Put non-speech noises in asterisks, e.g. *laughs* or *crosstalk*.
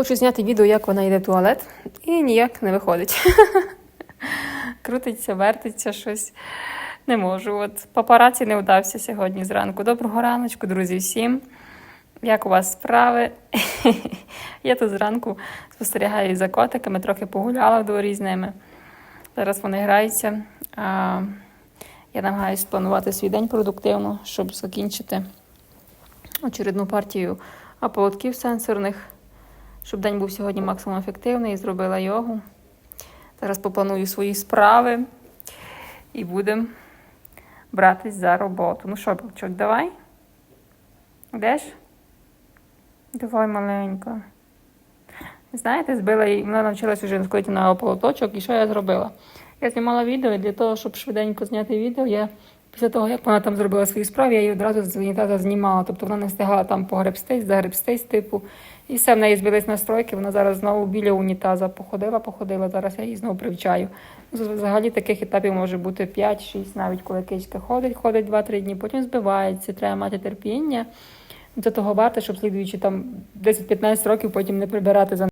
Хочу зняти відео, як вона йде в туалет, і ніяк не виходить. *laughs* Крутиться, вертиться щось. Не можу. От папараці не вдався сьогодні зранку. Доброго раночку, друзі, всім. Як у вас справи? *laughs* Я тут зранку спостерігаю за котиками, трохи погуляла в дворі з ними. Зараз вони граються. Я намагаюся спланувати свій день продуктивно, щоб закінчити очередну партію ополотків сенсорних, щоб день був сьогодні максимум ефективний. Зробила йогу. Зараз попланую свої справи і будемо братись за роботу. Ну що, Бовчок, давай? Йдеш? Давай маленька. Знаєте, збила її, вона навчилась вже ходити на ополоточок, і що я зробила? Я знімала відео і для того, щоб швиденько зняти відео, я після того, як вона там зробила свої справи, я її одразу з унітаза знімала. Тобто вона не встигала там погребстись, загребстись, типу. І все, в неї збились настройки, вона зараз знову біля унітаза походила, походила, зараз я її знову привчаю. Ну, Взагалі таких етапів може бути 5-6, навіть коли кичка ходить, ходить 2-3 дні, потім збивається, треба мати терпіння. До того варто, щоб слідуючи там 10-15 років потім не прибирати за